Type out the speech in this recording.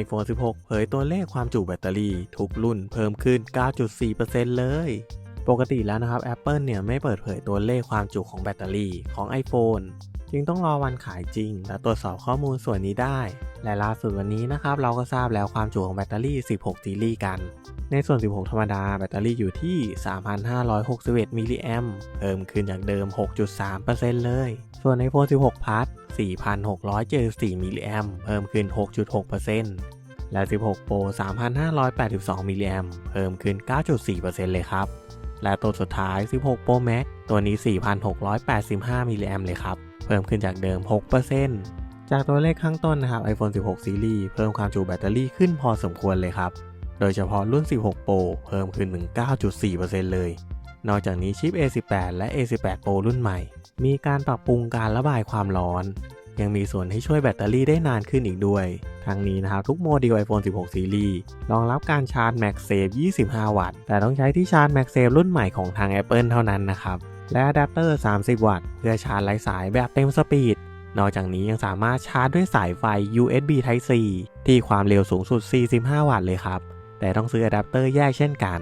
iPhone 16 เผยตัวเลขความจุแบตเตอรี่ ทุกรุ่นเพิ่มขึ้น 9.4%เลย ปกติแล้วนะครับ Apple เนี่ยไม่เปิดเผยตัวเลขความจุของแบตเตอรี่ของ iPhone จึงต้องรอวันขายจริง และตรวจสอบข้อมูลส่วนนี้ได้ และล่าสุดวันนี้นะครับ เราก็ทราบแล้วความจุของแบตเตอรี่ 16 ซีรีส์กัน ในส่วน 16 ธรรมดาแบตเตอรี่อยู่ที่ 3,561 มิลลิแอมเพิ่มขึ้นจากเดิม 6.3%เลย ส่วน iPhone 16 Plus 4,674มิลลิแอมเพิ่มขึ้น 6.6%และ 16 Pro 3,582มิลลิแอมเพิ่มขึ้น 9.4%เลยครับ และตัวสุดท้าย 16 Pro Max ตัวนี้ 4,685มิลลิแอมเลยครับ เพิ่มขึ้นจากเดิม 6%จากตัวเลขข้างต้นนะครับ iPhone 16ซีรีส์เพิ่มความจุแบตเตอรี่ขึ้นพอสมควรเลยครับ โดยเฉพาะรุ่น 16 Pro เพิ่มขึ้นถึง 9.4%เลย นอกจากนี้ชิป A18 และ A18 Pro รุ่นใหม่ มีการปรับปรุงการระบายความร้อน ยังมีส่วนให้ช่วยแบตเตอรี่ได้นานขึ้นอีกด้วย ทั้งนี้นะครับทุกโมเดล iPhone 16 ซีรีส์รองรับการชาร์จ MagSafe 25 วัตต์ แต่ต้องใช้ที่ชาร์จ MagSafe รุ่นใหม่ของทาง Apple เท่านั้นนะครับและอะแดปเตอร์ 30 วัตต์ เพื่อชาร์จไร้สายแบบเต็มสปีด นอกจากนี้ยังสามารถชาร์จด้วยสายไฟ USB Type C ที่ความเร็วสูงสุด 45 วัตต์เลยครับ แต่ต้องซื้ออะแดปเตอร์แยกเช่นกัน